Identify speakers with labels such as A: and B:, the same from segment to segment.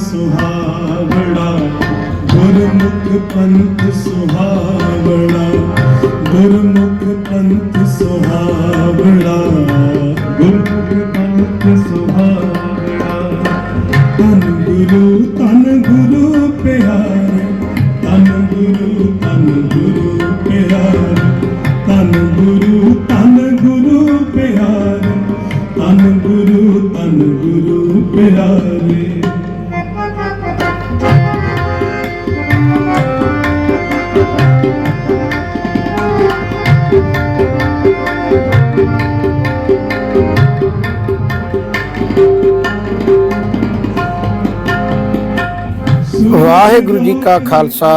A: ਸੁਹਾਵੜਾ ਗੁਰਮੁਖ ਪੰਥ ਸੁਹਾਵੜਾ ਗੁਰਮੁਖ ਪੰਥ ਸੁਹਾਵੜਾ ਗੁਰਮੁਖ ਪੰਥ ਸੁਹਾਵੜਾ ਤਨ ਗੁਰੂ ਤਨ ਗੁਰੂ ਪਿਆਰੇ ਤਨ ਗੁਰੂ ਤਨ ਗੁਰੂ ਪਿਆਰੇ ਤਨ ਗੁਰੂ ਤਨ ਗੁਰੂ ਪਿਆਰੇ ਤਨ ਗੁਰੂ ਤਨ ਗੁਰੂ ਪਿਆਰੇ।
B: ਵਾਹਿਗੁਰੂ ਜੀ ਕਾ ਖਾਲਸਾ,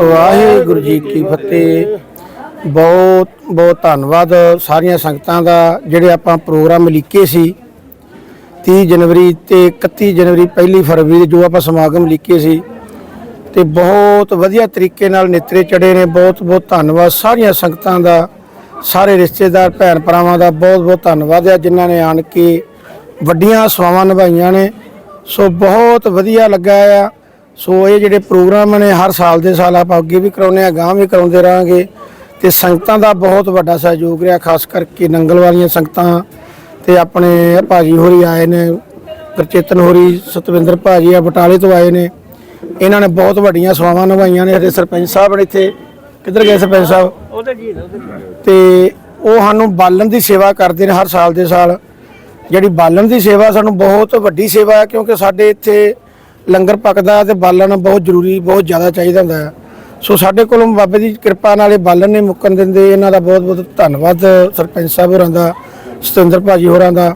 B: ਵਾਹਿਗੁਰੂ ਜੀ ਕੀ ਫਤਿਹ। ਬਹੁਤ ਬਹੁਤ ਧੰਨਵਾਦ ਸਾਰੀਆਂ ਸੰਗਤਾਂ ਦਾ, ਜਿਹੜੇ ਆਪਾਂ ਪ੍ਰੋਗਰਾਮ ਲਿਖੇ ਸੀ। 30 ਜਨਵਰੀ ਤੇ 31 ਜਨਵਰੀ ਪਹਿਲੀ ਫਰਵਰੀ ਦੇ ਜੋ ਆਪਾਂ ਸਮਾਗਮ ਲਿਖੇ ਸੀ। ਤੇ ਬਹੁਤ ਵਧੀਆ ਤਰੀਕੇ ਨਾਲ ਨਿਤਰੇ ਚੜੇ ਨੇ, ਬਹੁਤ ਬਹੁਤ ਧੰਨਵਾਦ ਸਾਰੀਆਂ ਸੰਗਤਾਂ ਦਾ, ਸਾਰੇ ਰਿਸ਼ਤੇਦਾਰ, ਭੈਣ ਭਰਾਵਾਂ ਦਾ ਬਹੁਤ ਬਹੁਤ ਧੰਨਵਾਦ ਹੈ ਜਿਨ੍ਹਾਂ ਨੇ ਆਣ ਕੇ ਵੱਡੀਆਂ ਸਵਾਵਾਂ ਨਿਭਾਈਆਂ ਨੇ। ਸੋ ਬਹੁਤ ਵਧੀਆ ਲੱਗਾ ਆ। ਸੋ ਇਹ ਜਿਹੜੇ ਪ੍ਰੋਗਰਾਮ ਨੇ ਹਰ ਸਾਲ ਦੇ ਸਾਲ ਆਪਾਂ ਅੱਗੇ ਵੀ ਕਰਾਉਂਦੇ ਆ ਗਾਂ ਵੀ ਕਰਾਉਂਦੇ ਰਹਾਂਗੇ। ਤੇ ਸੰਗਤਾਂ ਦਾ ਬਹੁਤ ਵੱਡਾ ਸਹਿਯੋਗ ਰਿਹਾ ਖਾਸ ਕਰਕੇ ਨੰਗਲ ਵਾਲੀਆਂ ਸੰਗਤਾਂ। ਤੇ ਆਪਣੇ ਭਾਜੀ ਹੋਰੀ ਆਏ ਨੇ ਗੁਰਚੇਤਨ ਹੋਰੀ ਸਤਵਿੰਦਰ ਭਾਜੀ ਆ ਬਟਾਲੇ ਤੋਂ ਆਏ ਨੇ। ਇਹਨਾਂ ਨੇ ਬਹੁਤ ਵੱਡੀਆਂ ਸੇਵਾਵਾਂ ਨਿਭਾਈਆਂ ਨੇ ਤੇ ਸਰਪੰਚ ਸਾਹਿਬ ਨੇ ਇੱਥੇ ਕਿੱਧਰ ਗਏ ਸਰਪੰਚ ਸਾਹਿਬ? ਤੇ ਉਹ ਸਾਨੂੰ ਬਾਲਣ ਦੀ ਸੇਵਾ ਕਰਦੇ ਨੇ ਹਰ ਸਾਲ ਦੇ ਸਾਲ। ਜਿਹੜੀ ਬਾਲਣ ਦੀ ਸੇਵਾ ਸਾਨੂੰ ਬਹੁਤ ਵੱਡੀ ਸੇਵਾ ਹੈ ਕਿਉਂਕਿ ਸਾਡੇ ਇੱਥੇ ਲੰਗਰ ਪੱਕਦਾ ਤੇ ਬਾਲਣ ਬਹੁਤ ਜ਼ਰੂਰੀ ਬਹੁਤ ਜ਼ਿਆਦਾ ਚਾਹੀਦਾ ਹੁੰਦਾ ਹੈ। ਸੋ ਸਾਡੇ ਕੋਲੋਂ ਬਾਬੇ ਦੀ ਕਿਰਪਾ ਨਾਲ ਇਹ ਬਾਲਣ ਨਹੀਂ ਮੁੱਕਣ ਦਿੰਦੇ। ਇਹਨਾਂ ਦਾ ਬਹੁਤ ਬਹੁਤ ਧੰਨਵਾਦ ਸਰਪੰਚ ਸਾਹਿਬ ਹੋਰਾਂ ਦਾ ਸਤਿੰਦਰ ਭਾਜੀ ਹੋਰਾਂ ਦਾ।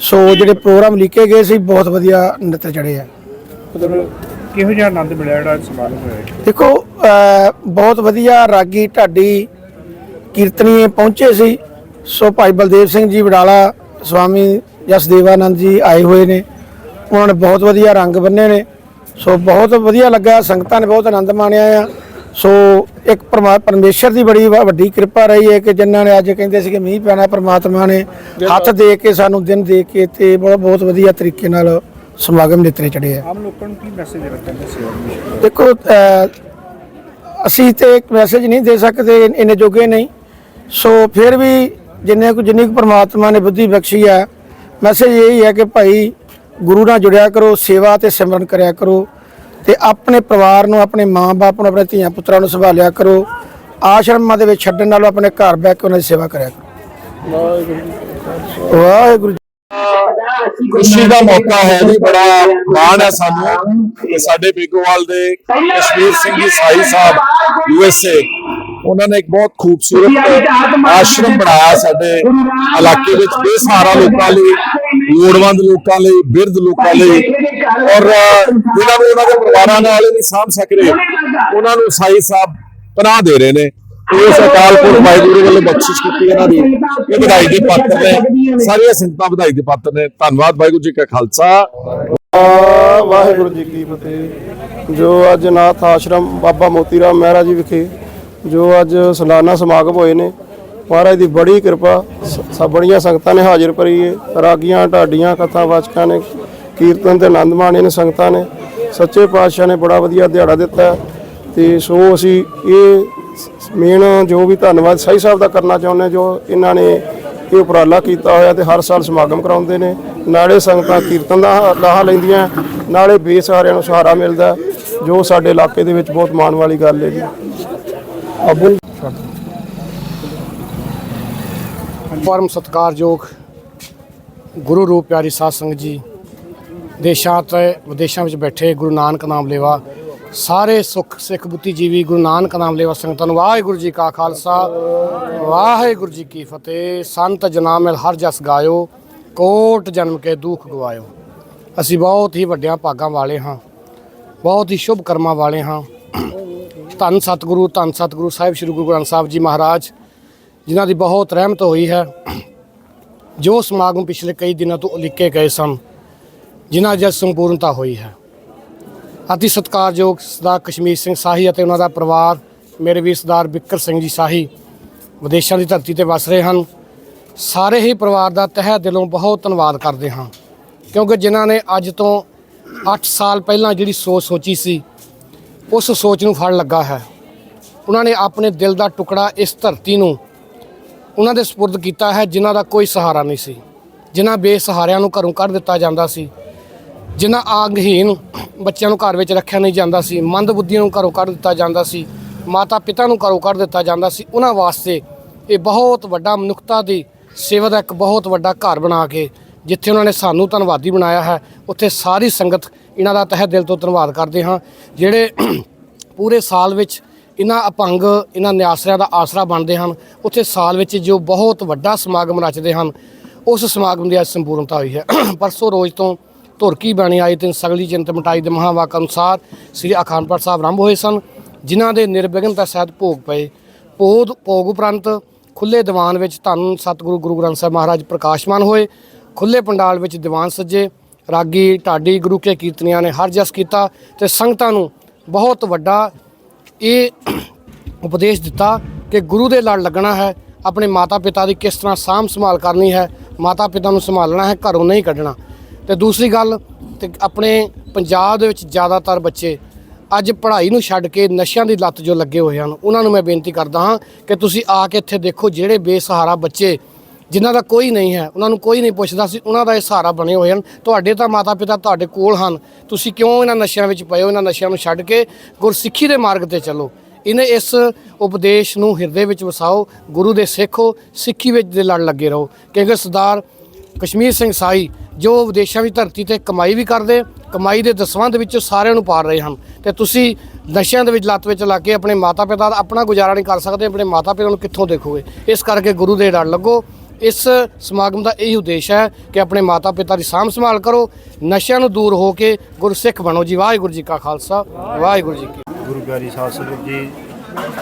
B: ਸੋ ਜਿਹੜੇ ਪ੍ਰੋਗਰਾਮ ਲਿਖੇ ਗਏ ਸੀ ਬਹੁਤ ਵਧੀਆ ਨਿਤ ਚੜੇ ਆ।
C: ਕਿਹੋ ਜਿਹਾ ਆਨੰਦ ਮਿਲਿਆ ਜਿਹੜਾ ਸਮਾਗਮ ਹੋਇਆ?
B: ਦੇਖੋ ਬਹੁਤ ਵਧੀਆ ਰਾਗੀ ਢਾਡੀ ਕੀਰਤਨੀਏ ਪਹੁੰਚੇ ਸੀ। ਸੋ ਭਾਈ ਬਲਦੇਵ ਸਿੰਘ ਜੀ ਵਡਾਲਾ ਸਵਾਮੀ ਜਸਦੇਵਾਨੰਦ ਜੀ ਆਏ ਹੋਏ ਨੇ। ਉਹਨਾਂ ਨੇ ਬਹੁਤ ਵਧੀਆ ਰੰਗ ਬੰਨੇ ਨੇ। ਸੋ ਬਹੁਤ ਵਧੀਆ ਲੱਗਾ ਸੰਗਤਾਂ ਨੇ ਬਹੁਤ ਆਨੰਦ ਮਾਣਿਆ ਆ। ਸੋ ਇੱਕ ਪਰਮਾ ਪਰਮੇਸ਼ਰ ਦੀ ਬੜੀ ਵੱਡੀ ਕਿਰਪਾ ਰਹੀ ਹੈ ਕਿ ਜਿਨ੍ਹਾਂ ਨੇ ਅੱਜ ਕਹਿੰਦੇ ਸੀ ਕਿ ਮੀਂਹ ਪੈਣਾ ਪ੍ਰਮਾਤਮਾ ਨੇ ਹੱਥ ਦੇ ਕੇ ਸਾਨੂੰ ਦਿਨ ਦੇ ਕੇ ਤੇ ਬਹੁਤ ਬਹੁਤ ਵਧੀਆ ਤਰੀਕੇ ਨਾਲ ਸਮਾਗਮ ਨਿਤਰੇ ਚੜੇ ਆ।
C: ਆਮ ਲੋਕਾਂ ਨੂੰ ਕੀ ਮੈਸੇਜ ਸੇਵਾ ਨੂੰ
B: ਦੇਖੋ ਅਸੀਂ ਤੇ ਇੱਕ ਮੈਸੇਜ ਨਹੀਂ ਦੇ ਸਕਦੇ ਇੰਨੇ ਜੋਗੇ ਨਹੀਂ। ਸੋ ਫਿਰ ਵੀ ਜਿੰਨੇ ਕੁ ਜਿੰਨੀ ਕੁ ਪ੍ਰਮਾਤਮਾ ਨੇ ਬੁੱਧੀ ਬਖਸ਼ੀ ਹੈ ਮੈਸੇਜ ਇਹ ਹੈ ਕਿ ਭਾਈ ਗੁਰੂ ਨਾਲ ਜੁੜਿਆ ਕਰੋ, ਸੇਵਾ ਤੇ ਸਿਮਰਨ ਕਰਿਆ ਕਰੋ ਤੇ ਆਪਣੇ ਪਰਿਵਾਰ ਨੂੰ, ਆਪਣੇ ਮਾਂ-ਬਾਪ ਨੂੰ, ਆਪਣੇ ਧੀਆਂ ਪੁੱਤਰਾਂ ਨੂੰ ਸੰਭਾਲਿਆ ਕਰੋ। ਆਸ਼ਰਮਾਂ ਦੇ ਵਿੱਚ ਛੱਡਣ ਨਾਲੋਂ ਆਪਣੇ ਘਰ ਬੈ ਕੇ ਉਹਨਾਂ ਦੀ ਸੇਵਾ ਕਰਿਆ ਕਰੋ। ਵਾਹਿਗੁਰੂ ਜੀ
D: ਖੁਸ਼ੀ ਦਾ ਮੌਕਾ ਹੈ ਜੀ, ਬੜਾ ਮਾਣ ਹੈ ਸਾਨੂੰ ਕਿ ਸਾਡੇ ਬੇਗੋਵਾਲ ਦੇ ਕਸ਼ਮੀਰ ਸਿੰਘ ਜੀ, ਸਾਈ ਸਾਹਿਬ ਯੂ ਉਹਨਾਂ ਨੇ ਇੱਕ ਬਹੁਤ ਖੂਬਸੂਰਤ ਆਸ਼ਰਮ ਬਣਾਇਆ ਸਾਡੇ ਇਲਾਕੇ ਵਿੱਚ ਬੇਸਹਾਰਾ ਲੋਕਾਂ ਲਈ ਲੋੜਵੰਦ ਲੋਕਾਂ ਲਈ ਬਿਰਧ ਲੋਕਾਂ ਲਈ। ਔਰ ਜਿਨ੍ਹਾਂ ਨੂੰ ਉਹਨਾਂ ਦੇ ਪਰਿਵਾਰਾਂ ਨਾਲ ਨਹੀਂ ਸਾਂਭ ਸਕ ਰਹੇ ਉਹਨਾਂ ਨੂੰ ਸਾਈ ਸਾਹਿਬ ਪਨਾਹ ਦੇ ਰਹੇ ਨੇ। ਉਸ ਅਕਾਲ ਪੁਰਖ ਵਾਹਿਗੁਰੂ ਵੱਲੋਂ ਬਖਸ਼ਿਸ਼ ਕੀਤੀ ਇਹਨਾਂ ਦੀ। ਇਹ ਵਧਾਈ ਦੇ ਪਾਤਰ ਨੇ। ਸਾਰੀਆਂ ਸੰਗਤਾਂ ਵਧਾਈ ਦੇ ਪਾਤਰ ਨੇ। ਧੰਨਵਾਦ ਵਾਹਿਗੁਰੂ ਜੀ ਕਾ ਖਾਲਸਾ।
E: ਵਾਹਿਗੁਰੂ ਜੀ ਕੀ ਫਤਿਹ। ਜੋ ਅੱਜ ਨਾਥ ਆਸ਼ਰਮ ਬਾਬਾ ਮੋਤੀ ਰਾਮ ਮਹਿਰਾ ਜੀ ਵਿਖੇ ਜੋ ਅੱਜ ਸਾਲਾਨਾ ਸਮਾਗਮ ਹੋਏ ਨੇ ਮਹਾਰਾਜ ਦੀ ਬੜੀ ਕਿਰਪਾ ਸ- ਸਭ ਬੜੀਆਂ ਸੰਗਤਾਂ ਨੇ ਹਾਜ਼ਰ ਭਰੀ ਹੈ ਰਾਗੀਆਂ ਢਾਡੀਆਂ ਕਥਾ ਵਾਚਕਾਂ ਨੇ ਕੀਰਤਨ ਤੇ ਆਨੰਦ ਮਾਣੇ ਨੇ ਸੰਗਤਾਂ ਨੇ। ਸੱਚੇ ਪਾਤਸ਼ਾਹ ਨੇ ਬੜਾ ਵਧੀਆ ਦਿਹਾੜਾ ਦਿੱਤਾ। ਹੈ ਤੇ ਸੋ ਅਸੀਂ ਇਹ ਮੇਨ ਜੋ ਵੀ ਧੰਨਵਾਦ ਸਾਈ ਸਾਹਿਬ ਦਾ ਕਰਨਾ ਚਾਹੁੰਦੇ ਹਾਂ, ਜੋ ਇਹਨਾਂ ਨੇ ਇਹ ਉਪਰਾਲਾ ਕੀਤਾ ਹੋਇਆ ਤੇ ਹਰ ਸਾਲ ਸਮਾਗਮ ਕਰਾਉਂਦੇ ਨੇ। ਨਾਲੇ ਸੰਗਤਾਂ ਕੀਰਤਨ ਦਾ ਲਾਹਾ ਲੈਂਦੀਆਂ ਨਾਲੇ ਬੇਸਹਾਰਿਆਂ ਨੂੰ ਸਹਾਰਾ ਮਿਲਦਾ। ਜੋ ਸਾਡੇ ਇਲਾਕੇ ਦੇ ਵਿੱਚ ਬਹੁਤ ਮਾਣ ਵਾਲੀ ਗੱਲ ਹੈ ਜੀ। ਅਬੁਲ
F: ਪਰਮ ਸਤਿਕਾਰਯੋਗ ਗੁਰੂ ਰੂਪ ਪਿਆਰੀ ਸਾਧ ਸੰਗਤ ਜੀ, ਦੇਸ਼ਾਂ ਤੇ ਵਿਦੇਸ਼ਾਂ ਵਿੱਚ ਬੈਠੇ ਗੁਰੂ ਨਾਨਕ ਨਾਮ ਲੇਵਾ, ਸਾਰੇ ਸੁਖ, ਸਿੱਖ ਬੁੱਧੀਜੀਵੀ ਗੁਰੂ ਨਾਨਕ ਨਾਮ ਲੇਵਾ ਸੰਗਤਾਂ ਨੂੰ ਵਾਹਿਗੁਰੂ ਜੀ ਕਾ ਖਾਲਸਾ, ਵਾਹਿਗੁਰੂ ਜੀ ਕੀ ਫਤਿਹ। ਸੰਤ ਜਨਾ ਮਿਲ ਹਰ ਜਸ ਗਾਇਓ, ਕੋਟ ਜਨਮ ਕੇ ਦੁੱਖ ਗਵਾਇਓ। ਅਸੀਂ ਬਹੁਤ ਹੀ ਵੱਡਿਆਂ ਭਾਗਾਂ ਵਾਲੇ ਹਾਂ, ਬਹੁਤ ਹੀ ਸ਼ੁਭ ਕਰਮਾਂ ਵਾਲੇ ਹਾਂ। ਧੰਨ ਸਤਿਗੁਰੂ ਧੰਨ ਸਤਿਗੁਰੂ ਸਾਹਿਬ ਸ੍ਰੀ ਗੁਰੂ ਗ੍ਰੰਥ ਸਾਹਿਬ ਜੀ ਮਹਾਰਾਜ, ਜਿਨ੍ਹਾਂ ਦੀ ਬਹੁਤ ਰਹਿਮਤ ਹੋਈ ਹੈ, ਜੋ ਸਮਾਗਮ ਪਿਛਲੇ ਕਈ ਦਿਨਾਂ ਤੋਂ ਉਲੀਕੇ ਗਏ ਸਨ, ਜਿਨ੍ਹਾਂ ਦੀ ਸੰਪੂਰਨਤਾ ਹੋਈ ਹੈ। ਅਤੀ ਸਤਿਕਾਰਯੋਗ ਸਰਦਾਰ ਕਸ਼ਮੀਰ ਸਿੰਘ ਸਾਹੀ ਅਤੇ ਉਹਨਾਂ ਦਾ ਪਰਿਵਾਰ, ਮੇਰੇ ਵੀਰ ਸਰਦਾਰ ਬਿੱਕਰ ਸਿੰਘ ਜੀ ਸਾਹੀ, ਵਿਦੇਸ਼ਾਂ ਦੀ ਧਰਤੀ ਤੇ ਵਸ ਰਹੇ ਹਨ। ਸਾਰੇ ਹੀ ਪਰਿਵਾਰ ਦਾ ਤਹਿ ਦਿਲੋਂ ਬਹੁਤ ਧੰਨਵਾਦ ਕਰਦੇ ਹਾਂ, ਕਿਉਂਕਿ ਜਿਨ੍ਹਾਂ ਨੇ ਅੱਜ ਤੋਂ 8 ਸਾਲ ਪਹਿਲਾਂ ਜਿਹੜੀ ਸੋਚ ਸੋਚੀ ਸੀ ਉਸ ਸੋਚ ਨੂੰ ਫੜ ਲੱਗਾ ਹੈ। ਉਹਨਾਂ ਨੇ ਆਪਣੇ ਦਿਲ ਦਾ ਟੁਕੜਾ ਇਸ ਧਰਤੀ ਨੂੰ ਉਹਨਾਂ ਦੇ ਸਪੁਰਦ ਕੀਤਾ ਹੈ, ਜਿਨ੍ਹਾਂ ਦਾ ਕੋਈ ਸਹਾਰਾ ਨਹੀਂ ਸੀ। ਜਿਨ੍ਹਾਂ ਬੇਸਹਾਰਿਆਂ ਨੂੰ ਘਰੋਂ ਕੱਢ ਦਿੱਤਾ ਜਾਂਦਾ ਸੀ। ਜਿਨ੍ਹਾਂ ਅੰਗਹੀਨ ਬੱਚਿਆਂ ਨੂੰ ਘਰ ਵਿੱਚ ਰੱਖਿਆ ਨਹੀਂ ਜਾਂਦਾ ਸੀ। ਮੰਦਬੁੱਧੀਆਂ ਨੂੰ ਘਰੋਂ ਕੱਢ ਦਿੱਤਾ ਜਾਂਦਾ ਸੀ। ਮਾਤਾ ਪਿਤਾ ਨੂੰ ਘਰੋਂ ਕੱਢ ਦਿੱਤਾ ਜਾਂਦਾ ਸੀ। ਉਹਨਾਂ ਵਾਸਤੇ ਇਹ ਬਹੁਤ ਵੱਡਾ ਮਨੁੱਖਤਾ ਦੀ ਸੇਵਾ ਦਾ ਇੱਕ ਬਹੁਤ ਵੱਡਾ ਘਰ ਬਣਾ ਕੇ, ਜਿੱਥੇ ਉਹਨਾਂ ਨੇ ਸਾਨੂੰ ਧੰਨਵਾਦੀ ਬਣਾਇਆ ਹੈ, ਉੱਥੇ ਸਾਰੀ ਸੰਗਤ ਇਹਨਾਂ ਦਾ ਤਹਿ ਦਿਲ ਤੋਂ ਧੰਨਵਾਦ ਕਰਦੇ ਹਾਂ, ਜਿਹੜੇ ਪੂਰੇ ਸਾਲ ਵਿੱਚ ਇਹਨਾਂ ਅਪੰਗ, ਇਹਨਾਂ ਨਿਆਸਰਿਆਂ ਦਾ ਆਸਰਾ ਬਣਦੇ ਹਨ, ਉੱਥੇ ਸਾਲ ਵਿੱਚ ਜੋ ਬਹੁਤ ਵੱਡਾ ਸਮਾਗਮ ਰਚਦੇ ਹਨ, ਉਸ ਸਮਾਗਮ ਦੀ ਅੱਜ ਸੰਪੂਰਨਤਾ ਹੋਈ ਹੈ। ਪਰਸੋਂ ਰੋਜ਼ ਤੋਂ ਧੁਰਕੀ ਬਾਣੀ ਆਈ ਤੇ ਸਗਲੀ ਚਿੰਤ ਮਟਾਈ ਦੇ ਮਹਾਵਾਕ ਅਨੁਸਾਰ ਸ੍ਰੀ ਅਖੰਡ ਪਾਠ ਸਾਹਿਬ ਆਰੰਭ ਹੋਏ ਸਨ, ਜਿਨ੍ਹਾਂ ਦੇ ਨਿਰਵਿਘਨਤਾ ਸਹਿਤ ਭੋਗ ਪਏ। ਭੋਗ ਭੋਗ ਉਪਰੰਤ ਖੁੱਲੇ ਦੀਵਾਨ ਵਿੱਚ ਧੰਨ ਸਤਿਗੁਰੂ ਗੁਰੂ ਗ੍ਰੰਥ ਸਾਹਿਬ ਮਹਾਰਾਜ ਪ੍ਰਕਾਸ਼ਮਾਨ ਹੋਏ ਖੁੱਲੇ ਪੰਡਾਲ ਵਿੱਚ ਦੀਵਾਨ ਸੱਜੇ ਰਾਗੀ ਢਾਡੀ ਗੁਰੂ ਕੇ ਕੀਰਤਨੀਆਂ ਨੇ ਹਰ ਜਸ ਕੀਤਾ ਤੇ ਸੰਗਤਾਂ ਨੂੰ ਬਹੁਤ ਵੱਡਾ ਇਹ ਉਪਦੇਸ਼ ਦਿੱਤਾ ਕਿ ਗੁਰੂ ਦੇ ਲੜ ਲੱਗਣਾ ਹੈ, ਆਪਣੇ ਮਾਤਾ ਪਿਤਾ ਦੀ ਕਿਸ ਤਰ੍ਹਾਂ ਸਾਂਭ ਸੰਭਾਲ ਕਰਨੀ ਹੈ ਮਾਤਾ ਪਿਤਾ ਨੂੰ ਸੰਭਾਲਣਾ ਹੈ, ਘਰੋਂ ਨਹੀਂ ਕੱਢਣਾ। ਤੇ ਦੂਸਰੀ ਗੱਲ, ਤੇ ਆਪਣੇ ਪੰਜਾਬ ਦੇ ਵਿੱਚ ਜ਼ਿਆਦਾਤਰ ਬੱਚੇ ਅੱਜ ਪੜ੍ਹਾਈ ਨੂੰ ਛੱਡ ਕੇ ਨਸ਼ਿਆਂ ਦੀ ਲੱਤ ਜੋ ਲੱਗੇ ਹੋਏ ਹਨ, ਉਹਨਾਂ ਨੂੰ ਮੈਂ ਬੇਨਤੀ ਕਰਦਾ ਹਾਂ ਕਿ ਤੁਸੀਂ ਆ ਕੇ ਇੱਥੇ ਦੇਖੋ ਜਿਹੜੇ ਬੇਸਹਾਰਾ ਬੱਚੇ ਜਿਨ੍ਹਾਂ ਦਾ ਕੋਈ ਨਹੀਂ ਹੈ, ਉਹਨਾਂ ਨੂੰ ਕੋਈ ਨਹੀਂ ਪੁੱਛਦਾ ਸੀ, ਉਹਨਾਂ ਦਾ ਇਹ ਸਹਾਰਾ ਬਣੇ ਹੋਏ ਹਨ। ਤੁਹਾਡੇ ਤਾਂ ਮਾਤਾ ਪਿਤਾ ਤੁਹਾਡੇ ਕੋਲ ਹਨ। ਤੁਸੀਂ ਕਿਉਂ ਇਹਨਾਂ ਨਸ਼ਿਆਂ ਵਿੱਚ ਪਏ ਹੋ? ਇਹਨਾਂ ਨਸ਼ਿਆਂ ਨੂੰ ਛੱਡ ਕੇ ਗੁਰਸਿੱਖੀ ਦੇ ਮਾਰਗ ਤੇ ਚੱਲੋ। ਇਹਨੇ ਇਸ ਉਪਦੇਸ਼ ਨੂੰ ਹਿਰਦੇ ਵਿੱਚ ਵਸਾਓ, ਗੁਰੂ ਦੇ ਸਿੱਖੋ, ਸਿੱਖੀ ਵਿੱਚ ਦੇ ਲੜ ਲੱਗੇ ਰਹੋ। ਕਿਉਂਕਿ ਸਰਦਾਰ ਕਸ਼ਮੀਰ ਸਿੰਘ ਸਾਈ ਜੋ ਵਿਦੇਸ਼ਾਂ ਦੀ ਧਰਤੀ ਤੇ ਕਮਾਈ ਵੀ ਕਰਦੇ, ਕਮਾਈ ਦੇ ਦਸਵੰਧ ਵਿੱਚੋਂ ਸਾਰਿਆਂ ਨੂੰ ਪਾਰ ਰਹੇ ਹਨ। ਤੇ ਤੁਸੀਂ ਨਸ਼ਿਆਂ ਦੇ ਵਿੱਚ ਲੱਤ ਵਿੱਚ ਲੱਗ ਕੇ ਆਪਣੇ ਮਾਤਾ ਪਿਤਾ ਦਾ ਆਪਣਾ ਗੁਜ਼ਾਰਾ ਨਹੀਂ ਕਰ ਸਕਦੇ, ਆਪਣੇ ਮਾਤਾ ਪਿਤਾ ਨੂੰ ਕਿੱਥੋਂ ਦੇਖੋਗੇ? ਇਸ ਕਰਕੇ ਗੁਰੂ ਦੇ ਲੜ ਲੱਗੋ। ਇਸ ਸਮਾਗਮ ਦਾ ਇਹੀ ਉਦੇਸ਼ ਹੈ ਕਿ ਆਪਣੇ ਮਾਤਾ ਪਿਤਾ ਦੀ ਸਾਂਭ ਸੰਭਾਲ ਕਰੋ, ਨਸ਼ਿਆਂ ਨੂੰ ਦੂਰ ਹੋ ਕੇ ਗੁਰਸਿੱਖ ਬਣੋ ਜੀ। ਵਾਹਿਗੁਰੂ ਜੀ ਕਾ ਖਾਲਸਾ, ਵਾਹਿਗੁਰੂ ਜੀ ਕੀ
G: ਗੁਰੂ ਪਿਆਰੀ ਸਾਧ ਸੰਗਤ ਜੀ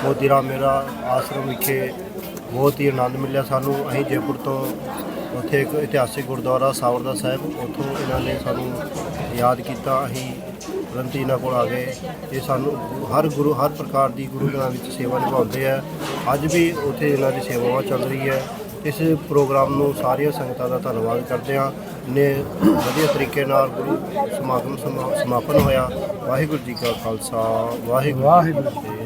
G: ਮੋਤੀ ਰਾਮ ਮੇਰਾ ਆਸ਼ਰਮ ਵਿਖੇ ਬਹੁਤ ਹੀ ਆਨੰਦ ਮਿਲਿਆ ਸਾਨੂੰ। ਅਸੀਂ ਜੈਪੁਰ ਤੋਂ ਉੱਥੇ ਇੱਕ ਇਤਿਹਾਸਿਕ ਗੁਰਦੁਆਰਾ ਸਾਵਰਦਾ ਸਾਹਿਬ, ਉੱਥੋਂ ਇਹਨਾਂ ਨੇ ਸਾਨੂੰ ਯਾਦ ਕੀਤਾ। ਅਸੀਂ ਤੁਰੰਤ ਇਹਨਾਂ ਕੋਲ ਆ ਗਏ। ਇਹ ਸਾਨੂੰ ਹਰ ਗੁਰੂ, ਹਰ ਪ੍ਰਕਾਰ ਦੀ ਗੁਰੂ ਘਰਾਂ ਵਿੱਚ ਸੇਵਾ ਨਿਭਾਉਂਦੇ ਆ। ਅੱਜ ਵੀ ਉੱਥੇ ਇਹਨਾਂ ਦੀ ਸੇਵਾਵਾਂ ਚੱਲ ਰਹੀ ਹੈ। ਇਸ ਪ੍ਰੋਗਰਾਮ ਨੂੰ ਸਾਰੀਆਂ ਸੰਗਤਾਂ ਦਾ ਧੰਨਵਾਦ ਕਰਦੇ ਹਾਂ। ਨੇ ਵਧੀਆ ਤਰੀਕੇ ਨਾਲ ਗੁਰੂ ਸਮਾਗਮ ਸਮਾ- ਸਮਾਪਨ ਹੋਇਆ। ਵਾਹਿਗੁਰੂ ਜੀ ਕਾ ਖਾਲਸਾ, ਵਾਹਿਗੁਰੂ ਜੀ